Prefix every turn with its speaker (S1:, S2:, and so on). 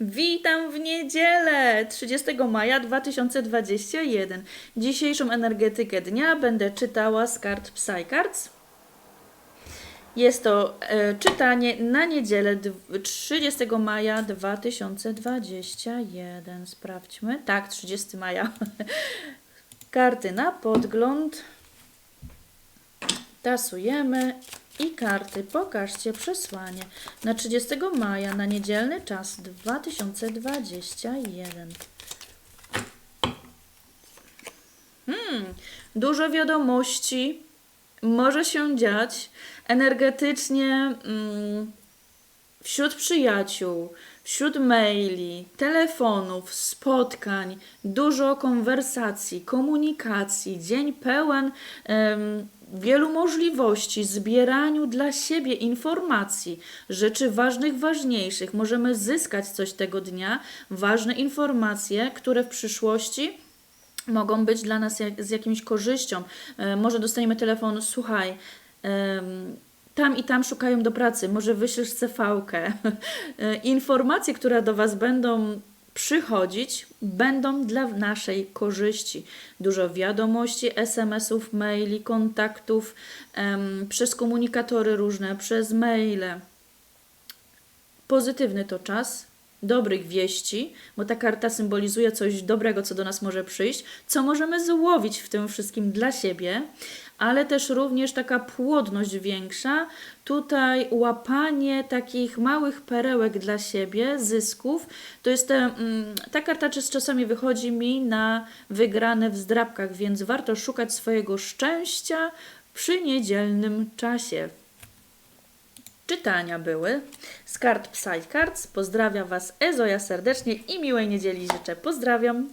S1: Witam w niedzielę 30 maja 2021. Dzisiejszą energetykę dnia będę czytała z kart PsyCards. Jest to e, czytanie na niedzielę dw- 30 maja 2021. Sprawdźmy. Tak, 30 maja. Karty na podgląd. Tasujemy i karty. Pokażcie przesłanie na 30 maja na niedzielny czas 2021. Hmm, dużo wiadomości może się dziać energetycznie mm, wśród przyjaciół, wśród maili, telefonów, spotkań, dużo konwersacji, komunikacji, dzień pełen em, wielu możliwości, zbieraniu dla siebie informacji, rzeczy ważnych, ważniejszych. Możemy zyskać coś tego dnia, ważne informacje, które w przyszłości mogą być dla nas jak, z jakimś korzyścią. E, może dostaniemy telefon, słuchaj, em, tam i tam szukają do pracy, może wyślesz CV-kę. E, Informacje, które do Was będą przychodzić, będą dla naszej korzyści. Dużo wiadomości, SMS-ów, maili, kontaktów em, przez komunikatory różne, przez maile pozytywny to czas, dobrych wieści, bo ta karta symbolizuje coś dobrego, co do nas może przyjść, co możemy złowić w tym wszystkim dla siebie, ale też również taka płodność większa, tutaj łapanie takich małych perełek dla siebie, zysków. To jest te, mm, ta karta czas- czasami wychodzi mi na wygrane w zdrabkach, więc warto szukać swojego szczęścia przy niedzielnym czasie czytania były z kart PsyCards. Pozdrawiam Was Ezoja serdecznie i miłej niedzieli życzę. Pozdrawiam.